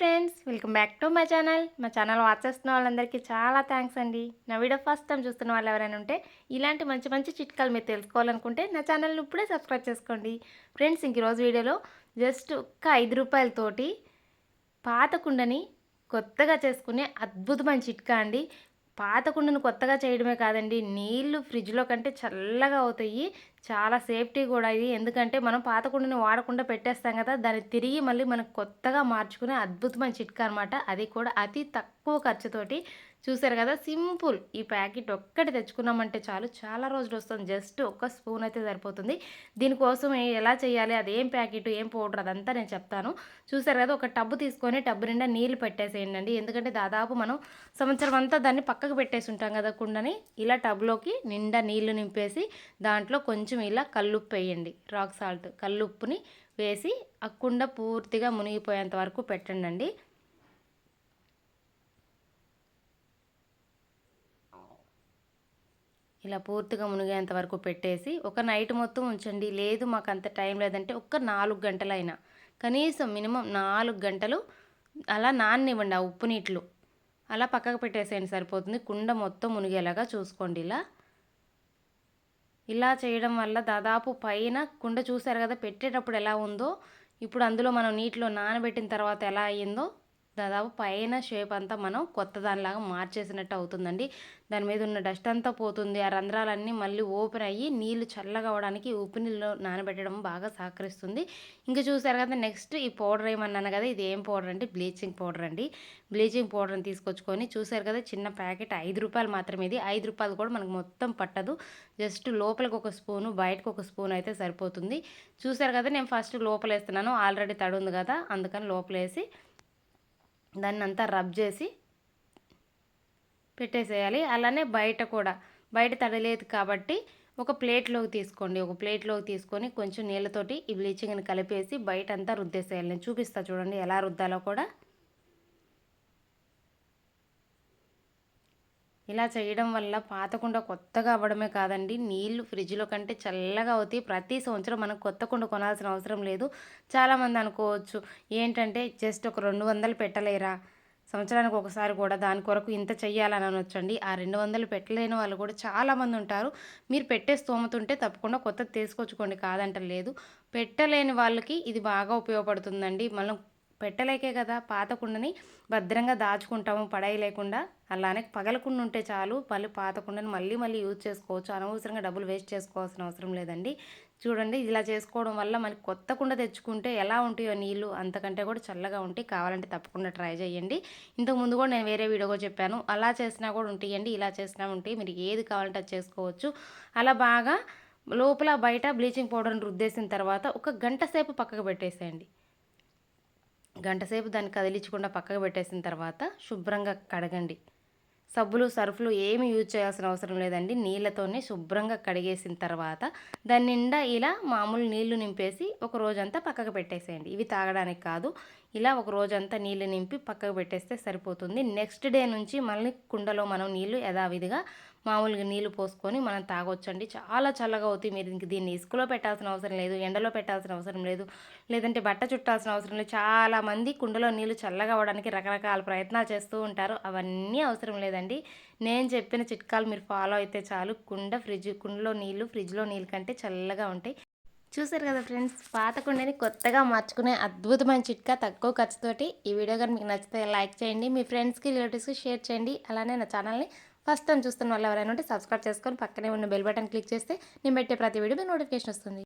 Friends welcome back to my channel. మా channel watch చేస్తున్న వాళ్ళందరికీ చాలా థ్యాంక్స్ అండి. నా వీడియో ఫస్ట్ టైం చూస్తున్న వాళ్ళు ఎవరైనా ఉంటే ఇలాంటి మంచి మంచి చిట్కాలు మీరు తెలుసుకోవాలనుకుంటే నా ఛానల్ని ఇప్పుడే సబ్స్క్రైబ్ చేసుకోండి. ఫ్రెండ్స్ ఇంక రోజు వీడియోలో జస్ట్ ఒక్క ఐదు రూపాయలతోటి పాత కుండని కొత్తగా చేసుకునే అద్భుతమైన చిట్కా అండి. పాత కుండను కొత్తగా చేయడమే కాదండి. నీళ్ళు ఫ్రిడ్జ్లో కంటే చల్లగా అవుతాయి. చాలా సేఫ్టీ కూడా ఇది. ఎందుకంటే మనం పాత కుండని వాడకుండా పెట్టేస్తాం కదా దాన్ని తిరిగి మళ్ళీ మనకు కొత్తగా మార్చుకునే అద్భుతమైన చిట్కా అనమాట అది కూడా అతి తక్కువ ఖర్చుతోటి చూసారు కదా? సింపుల్ ఈ ప్యాకెట్ ఒక్కటి తెచ్చుకున్నామంటే చాలు. చాలా రోజులు వస్తుంది జస్ట్ ఒక్క స్పూన్ అయితే సరిపోతుంది. దీనికోసం ఎలా చేయాలి? అది ఏం ప్యాకెట్? ఏం పౌడర్? అదంతా నేను చెప్తాను. చూసారు కదా? ఒక టబ్బు తీసుకొని టబ్బు నిండా నీళ్ళు పెట్టేసేయండి ఎందుకంటే దాదాపు మనం సంవత్సరం అంతా దాన్ని పక్కకు పెట్టేసి ఉంటాం కదా కుండని. ఇలా టబ్లోకి నిండా నీళ్ళు నింపేసి దాంట్లో కొంచెం ఇలా కల్లుప్పు వేయండి. రాక్ సాల్ట్ కల్లుప్పుని వేసి ఆ కుండ పూర్తిగా మునిగిపోయేంత వరకు పెట్టండి ఇలా పూర్తిగా మునిగేంత వరకు పెట్టేసి ఒక నైట్ మొత్తం ఉంచండి. లేదు మాకు అంత టైం లేదంటే ఒక్క నాలుగు గంటలైనా. కనీసం మినిమం నాలుగు గంటలు అలా నాననివ్వండి ఆ ఉప్పు నీటిలో. అలా పక్కకు పెట్టేసేయండి సరిపోతుంది. కుండ మొత్తం మునిగేలాగా చూసుకోండి ఇలా. ఇలా చేయడం వల్ల దాదాపు పైన కుండ చూసారు కదా పెట్టేటప్పుడు ఎలా ఉందో ఇప్పుడు అందులో మనం నీటిలో నానబెట్టిన తర్వాత ఎలా అయ్యిందో దాదాపు పైన షేప్ అంతా మనం కొత్త దానిలాగా మార్చేసినట్టు అవుతుందండి. దాని మీద ఉన్న డస్ట్ అంతా పోతుంది. ఆ రంధ్రాలన్నీ మళ్ళీ ఓపెన్ అయ్యి నీళ్ళు చల్లగా అవడానికి ఉప్పు నీళ్ళు నానబెట్టడం బాగా సహకరిస్తుంది. ఇంకా చూసారు కదా నెక్స్ట్ ఈ పౌడర్ ఏమన్నాను కదా ఇది ఏం పౌడర్ అంటే బ్లీచింగ్ పౌడర్ అండి. బ్లీచింగ్ పౌడర్ని తీసుకొచ్చుకొని చూసారు కదా చిన్న ప్యాకెట్ ఐదు రూపాయలు మాత్రమే ఇది. ఐదు రూపాయలు కూడా మనకు మొత్తం పట్టదు. జస్ట్ లోపలికి ఒక స్పూను బయటకు ఒక స్పూన్ అయితే సరిపోతుంది. చూసారు కదా నేను ఫస్ట్ లోపలేస్తున్నాను. ఆల్రెడీ తడుంది ఉంది కదా అందుకని లోపలేసి దాన్ని అంతా రబ్ చేసి పెట్టేసేయాలి. అలానే బయట కూడా బయట తడలేదు కాబట్టి ఒక ప్లేట్లోకి తీసుకోండి. ఒక ప్లేట్లోకి తీసుకొని కొంచెం నీళ్ళతోటి ఈ బ్లీచింగ్ని కలిపేసి బయట అంతా రుద్దేసేయాలి. నేను చూపిస్తా చూడండి ఎలా రుద్దాలో కూడా. ఇలా చేయడం వల్ల పాతకుండ కొత్తగా అవ్వడమే కాదండి. నీళ్ళు ఫ్రిడ్జ్లో కంటే చల్లగా అవుతాయి. ప్రతి సంవత్సరం మనం కొత్త కుండ కొనాల్సిన అవసరం లేదు. చాలామంది అనుకోవచ్చు ఏంటంటే జస్ట్ ఒక రెండు వందలు పెట్టలేరా? సంవత్సరానికి ఒకసారి కూడా దాని కొరకు ఇంత చెయ్యాలని అనొచ్చండి. ఆ రెండు వందలు పెట్టలేని వాళ్ళు కూడా చాలామంది ఉంటారు. మీరు పెట్టే స్తోమతుంటే తప్పకుండా కొత్తది తీసుకొచ్చుకోండి కాదంటలేదు. పెట్టలేని వాళ్ళకి ఇది బాగా ఉపయోగపడుతుందండి. మనం పెట్టలేకే కదా పాత కుండని భద్రంగా దాచుకుంటాము పడాయి లేకుండా. అలానే పగలకుండా ఉంటే చాలు మళ్ళీ పాత కుండని మళ్ళీ మళ్ళీ యూజ్ చేసుకోవచ్చు. అనవసరంగా డబ్బులు వేస్ట్ చేసుకోవాల్సిన అవసరం లేదండి. చూడండి ఇలా చేసుకోవడం వల్ల మనకి కొత్త కుండ తెచ్చుకుంటే ఎలా ఉంటాయో నీళ్ళు అంతకంటే కూడా చల్లగా ఉంటాయి. కావాలంటే తప్పకుండా ట్రై చేయండి. ఇంతకు ముందు కూడా నేను వేరే వీడియోగా చెప్పాను. అలా చేసినా కూడా ఉంటాయండి ఇలా చేసినా ఉంటాయి. మీరు ఏది కావాలంటే అది చేసుకోవచ్చు. అలా బాగా లోపల బయట బ్లీచింగ్ పౌడర్ని రుద్దేసిన తర్వాత ఒక గంట సేపు పక్కకు పెట్టేసేయండి. గంటసేపు దాన్ని కదిలించకుండా పక్కకు పెట్టేసిన తర్వాత శుభ్రంగా కడగండి. సబ్బులు సర్ఫ్లు ఏమి యూజ్ చేయాల్సిన అవసరం లేదండి. నీళ్ళతోనే శుభ్రంగా కడిగేసిన తర్వాత దాని నిండా ఇలా మామూలు నీళ్ళు నింపేసి ఒక రోజంతా పక్కకు పెట్టేసేయండి. ఇవి తాగడానికి కాదు ఇలా ఒక రోజంతా నీళ్ళు నింపి పక్కకు పెట్టేస్తే సరిపోతుంది. నెక్స్ట్ డే నుంచి మళ్ళీ కుండలో మనం నీళ్ళు యథావిధిగా మామూలుగా నీళ్ళు పోసుకొని మనం తాగొచ్చండి. చాలా చల్లగా అవుతాయి. మీరు ఇంక దీన్ని ఇసుకలో పెట్టాల్సిన అవసరం లేదు ఎండలో పెట్టాల్సిన అవసరం లేదు లేదంటే బట్ట చుట్టాల్సిన అవసరం లేదు. చాలామంది కుండలో నీళ్ళు చల్లగా అవ్వడానికి రకరకాల ప్రయత్నాలు చేస్తూ ఉంటారు. అవన్నీ అవసరం లేదండి. నేను చెప్పిన చిట్కాలు మీరు ఫాలో అయితే చాలు. కుండ ఫ్రిడ్జ్ కుండలో నీళ్ళు ఫ్రిడ్జ్లో నీళ్ళు కంటే చల్లగా ఉంటాయి. చూసారు కదా ఫ్రెండ్స్ పాత కుండని కొత్తగా మార్చుకునే అద్భుతమైన చిట్కా తక్కువ ఖర్చుతోటి ఈ వీడియో కానీ మీకు నచ్చితే లైక్ చేయండి మీ ఫ్రెండ్స్కి రిలేటివ్స్కి షేర్ చేయండి. అలానే నా ఛానల్ని ఫస్ట్ టైం చూస్తున్న వాళ్ళు ఎవరైనా ఉంటే సబ్స్క్రైబ్ చేసుకొని పక్కనే ఉన్న బెల్ బటన్ క్లిక్ చేస్తే నేను పెట్టే ప్రతి వీడియో నోటిఫికేషన్ వస్తుంది.